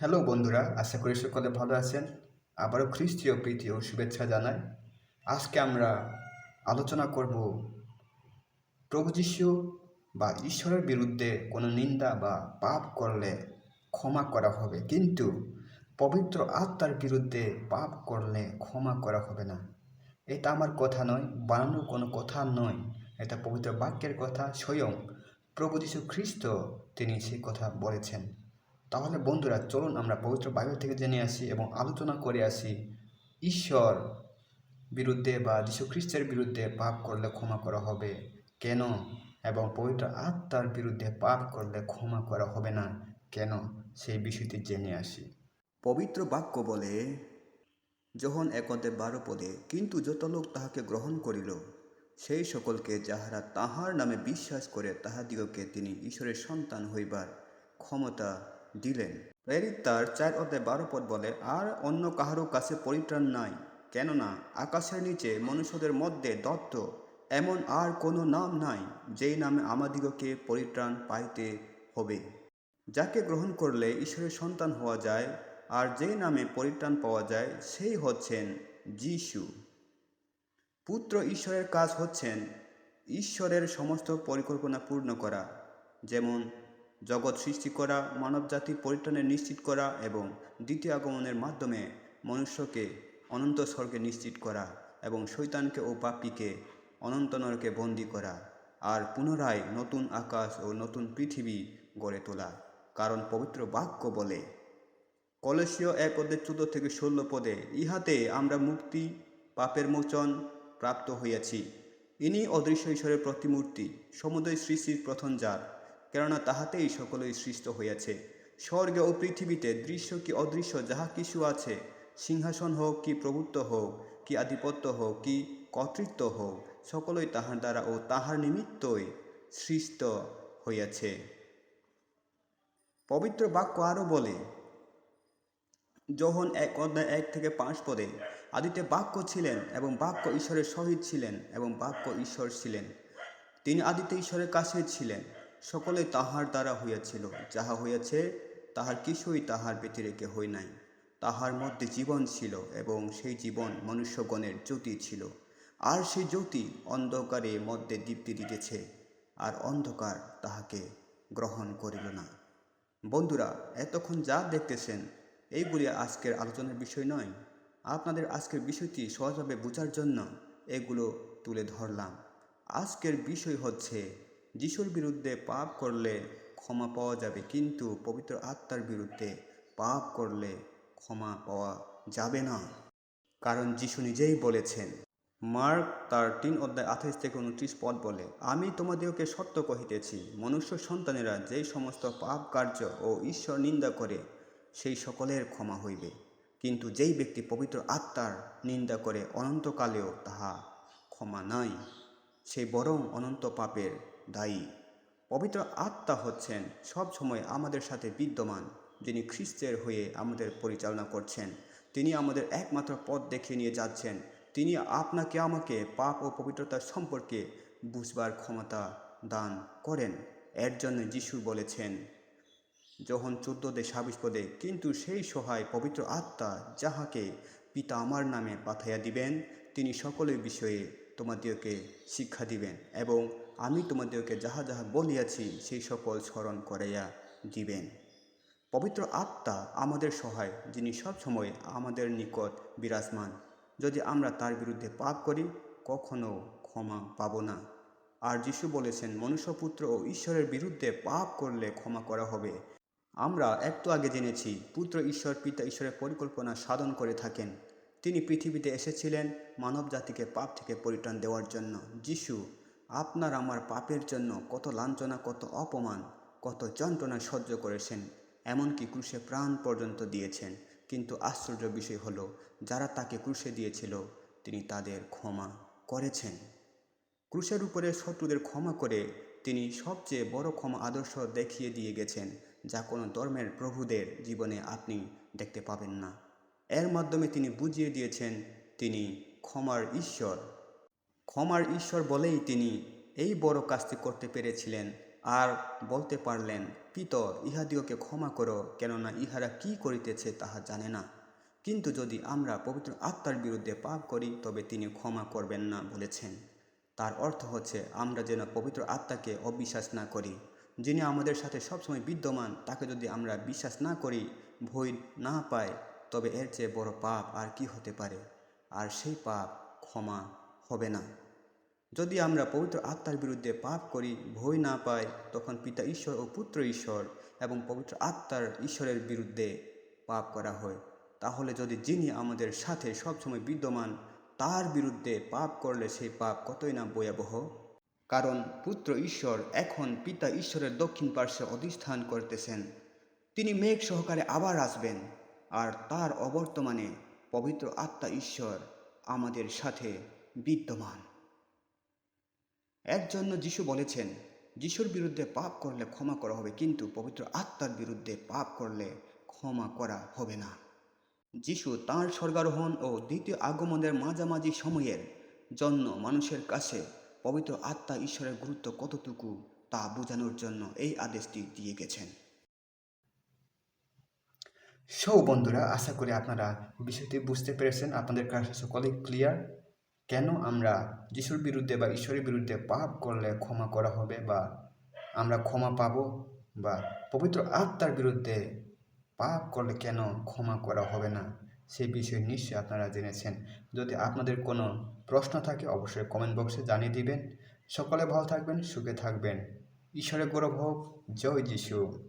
Hello বন্ধুরা, আশা করি সকলে ভালো আছেন। আবারও খ্রিস্টীয় প্রীতি ও শুভেচ্ছা জানাই। আজকে আমরা আলোচনা করব, প্রভু যিশু বা ঈশ্বরের বিরুদ্ধে কোনো নিন্দা বা পাপ করলে ক্ষমা করা হবে, কিন্তু পবিত্র আত্মার বিরুদ্ধে পাপ করলে ক্ষমা করা হবে না। এটা আমার কথা নয়, বানানোর কোনো কথা নয়। এটা পবিত্র বাক্যের কথা, স্বয়ং প্রভু যীশু খ্রিস্ট তিনি সেই কথা বলেছেন। তাহলে বন্ধুরা চলুন আমরা পবিত্র বাইবেল থেকে জেনে আসি এবং আলোচনা করে আসি। ঈশ্বর বিরুদ্ধে বা যীশু খ্রিস্টের বিরুদ্ধে পাপ করলে ক্ষমা করা হবে। কেন? এবং পবিত্র আত্মার বিরুদ্ধে পাপ করলে ক্ষমা করা হবে না। কেন? সেই বিষয়টি জেনে আসি। পবিত্র বাক্য বলে, যখন একদে বারো পদে কিন্তু যত লোক তাহাকে গ্রহণ করিল, সেই সকলকে যাহারা তাহার নামে বিশ্বাস করে তাহাদিগকে তিনি ঈশ্বরের সন্তান হইবার ক্ষমতা দিলেন। প্রেরিত তার চার অধ্যায় বারো পদ বলে, আর অন্য কাহারও কাছে পরিত্রাণ নাই। কেননা আকাশের নিচে মনুষ্যদের মধ্যে দত্ত এমন আর কোনো নাম নাই যেই নামে আমাদিগকে পরিত্রাণ পাইতে হবে। যাকে গ্রহণ করলে ঈশ্বরের সন্তান হওয়া যায়, আর যেই নামে পরিত্রাণ পাওয়া যায়, সেই হচ্ছেন যিশু। পুত্র ঈশ্বরের কাজ হচ্ছেন ঈশ্বরের সমস্ত পরিকল্পনা পূর্ণ করা, যেমন জগৎ সৃষ্টি করা, মানবজাতি পরিত্রাণের নিশ্চিত করা এবং দ্বিতীয় আগমনের মাধ্যমে মনুষ্যকে অনন্ত স্বর্গে নিশ্চিত করা এবং শৈতানকে ও পাপীকে অনন্ত নরকে বন্দী করা আর পুনরায় নতুন আকাশ ও নতুন পৃথিবী গড়ে তোলা। কারণ পবিত্র বাক্য বলে, কলসীয় এক অধ্যায় চোদ্দ থেকে ষোলো পদে, ইহাতে আমরা মুক্তি, পাপের মোচন প্রাপ্ত হইয়াছি। ইনি অদৃশ্য ঈশ্বরের প্রতিমূর্তি, সমুদয় সৃষ্টির প্রথম জাত। কেননা তাহাতেই সকলেই সৃষ্ট হইয়াছে। স্বর্গে ও পৃথিবীতে দৃশ্য কি অদৃশ্য, যাহা কিছু আছে, সিংহাসন হোক কি প্রভুত্ব হোক, কি আধিপত্য হোক, কি কর্তৃত্ব হোক, সকলই তাহার দ্বারা ও তাহার নিমিত্তই সৃষ্ট হইয়াছে। পবিত্র বাক্য আরও বলে, যখন এক অধ্যায় এক থেকে পাঁচ পদে আদিতে বাক্য ছিলেন এবং বাক্য ঈশ্বরের সহিত ছিলেন এবং বাক্য ঈশ্বর ছিলেন, তিনি আদিতে ঈশ্বরের কাছে ছিলেন। সকলে তাহার দ্বারা হইয়াছিল, যাহা হইয়াছে তাহার কিছুই তাহার ব্যতিরেকে হই নাই। তাহার মধ্যে জীবন ছিল এবং সেই জীবন মনুষ্যগণের জ্যোতি ছিল। আর সেই জ্যোতি অন্ধকারে মধ্যে দীপ্তি দিতেছে, আর অন্ধকার তাহাকে গ্রহণ করিল না। বন্ধুরা, এতক্ষণ যা দেখতেছেন, এইগুলি আজকের আলোচনার বিষয় নয়। আপনাদের আজকের বিষয়টি সহজভাবে বোঝার জন্য এগুলো তুলে ধরলাম। আজকের বিষয় হচ্ছে যিশুর বিরুদ্ধে পাপ করলে ক্ষমা পাওয়া যাবে, কিন্তু পবিত্র আত্মার বিরুদ্ধে পাপ করলে ক্ষমা পাওয়া যাবে না। কারণ যিশু নিজেই বলেছেন, মার্ক তার তিন অধ্যায় আঠাইশ থেকে উনত্রিশ পদ বলে, আমি তোমাদেরকে সত্য কহিতেছি, মনুষ্য সন্তানেরা যেই সমস্ত পাপ কার্য ও ঈশ্বর নিন্দা করে, সেই সকলের ক্ষমা হইবে। কিন্তু যেই ব্যক্তি পবিত্র আত্মার নিন্দা করে, অনন্তকালেও তাহা ক্ষমা নাই। সেই বরং অনন্ত পাপের দায়ী। পবিত্র আত্মা হচ্ছেন সব সময় আমাদের সাথে বিদ্যমান, যিনি খ্রিস্টের হয়ে আমাদের পরিচালনা করছেন। তিনি আমাদের একমাত্র পথ দেখিয়ে নিয়ে যাচ্ছেন। তিনি আপনাকে আমাকে পাপ ও পবিত্রতার সম্পর্কে বুঝবার ক্ষমতা দান করেন। এর জন্য যিশু বলেছেন, যখন চোদ্দতে ছাব্বিশ পদে, কিন্তু সেই সহায় পবিত্র আত্মা যাহাকে পিতা আমার নামে পাঠাইয়া দিবেন, তিনি সকলের বিষয়ে তোমাদেরকে শিক্ষা দিবেন এবং আমি তোমাদেরকে যাহা যাহা বলিয়াছি, সেই সকল স্মরণ করাইয়া দিবেন। পবিত্র আত্মা আমাদের সহায়, যিনি সবসময় আমাদের নিকট বিরাজমান। যদি আমরা তার বিরুদ্ধে পাপ করি কখনো ক্ষমা পাব না। আর যিশু বলেছেন, মনুষ্যপুত্র ও ঈশ্বরের বিরুদ্ধে পাপ করলে ক্ষমা করা হবে। আমরা একটু আগে জেনেছি, পুত্র ঈশ্বর, পিতা ঈশ্বরের পরিকল্পনা সাধন করে থাকেন। তিনি পৃথিবীতে এসেছিলেন মানব জাতিকে পাপ থেকে পরিত্রাণ দেওয়ার জন্য। যিশু আপনার আমার পাপের জন্য কত লাঞ্ছনা, কত অপমান, কত যন্ত্রণা সহ্য করেছেন, এমনকি ক্রুশে প্রাণ পর্যন্ত দিয়েছেন। কিন্তু আশ্চর্য বিষয় হলো, যারা তাকে ক্রুশে দিয়েছিল, তিনি তাদের ক্ষমা করেছেন। ক্রুশের উপরে শত্রুদের ক্ষমা করে তিনি সবচেয়ে বড় ক্ষমা আদর্শ দেখিয়ে দিয়ে গেছেন, যা কোনো ধর্মের প্রভুদের জীবনে আপনি দেখতে পাবেন না। এর মাধ্যমে তিনি বুঝিয়ে দিয়েছেন, তিনি ক্ষমার ঈশ্বর। ক্ষমার ঈশ্বর বলেই তিনি এই বড় কাজটি করতে পেরেছিলেন। আর বলতে পারলেন, পিত ইহাদিওকে ক্ষমা করো, কেননা ইহারা কি করিতেছে তাহা জানে না। কিন্তু যদি আমরা পবিত্র আত্মার বিরুদ্ধে পাপ করি, তবে তিনি ক্ষমা করবেন না, বলেছেন। তার অর্থ হচ্ছে, আমরা যেন পবিত্র আত্মাকে অবিশ্বাস না করি। যিনি আমাদের সাথে সবসময় বিদ্যমান, তাকে যদি আমরা বিশ্বাস না করি, ভয় না পাই, তবে এর চেয়ে বড় পাপ আর কি হতে পারে? আর সেই পাপ ক্ষমা হবে না। যদি আমরা পবিত্র আত্মার বিরুদ্ধে পাপ করি, ভয় না পাই, তখন পিতা ঈশ্বর ও পুত্র ঈশ্বর এবং পবিত্র আত্মার ঈশ্বরের বিরুদ্ধে পাপ করা হয়। তাহলে যদি যিনি আমাদের সাথে সবসময় বিদ্যমান, তার বিরুদ্ধে পাপ করলে সেই পাপ কতই না ভয়াবহ? কারণ পুত্র ঈশ্বর এখন পিতা ঈশ্বরের দক্ষিণ পার্শ্বে অধিষ্ঠান করতেছেন। তিনি মেঘ সহকারে আবার আসবেন আর তার অবর্তমানে পবিত্র আত্মা ঈশ্বর আমাদের সাথে বিদ্যমান। এর জন্য যিশু বলেছেন, যিশুর বিরুদ্ধে পাপ করলে ক্ষমা করা হবে, কিন্তু পবিত্র আত্মার বিরুদ্ধে পাপ করলে ক্ষমা করা হবে না। যিশু তাঁর স্বর্গারোহণ ও দ্বিতীয় আগমনের মাঝামাঝি সময়ের জন্য মানুষের কাছে পবিত্র আত্মা ঈশ্বরের গুরুত্ব কতটুকু তা বোঝানোর জন্য এই আদেশটি দিয়ে গেছেন। সো বন্ধুরা, আশা করি আপনারা বিষয়টি বুঝতে পেরেছেন। আপনাদের কাছে সকলেই ক্লিয়ার। কেন আমরা যিশুর বিরুদ্ধে বা ঈশ্বরের বিরুদ্ধে পাপ করলে ক্ষমা করা হবে বা আমরা ক্ষমা পাব বা পবিত্র আত্মার বিরুদ্ধে পাপ করলে কেন ক্ষমা করা হবে না? সেই বিষয়ে নিশ্চয়ই আপনারা জেনেছেন। যদি আপনাদের কোনো প্রশ্ন থাকে, অবশ্যই কমেন্ট বক্সে জানিয়ে দিবেন। সকলে ভালো থাকবেন, সুখে থাকবেন। ঈশ্বরের গৌরব হোক। জয় যিশু।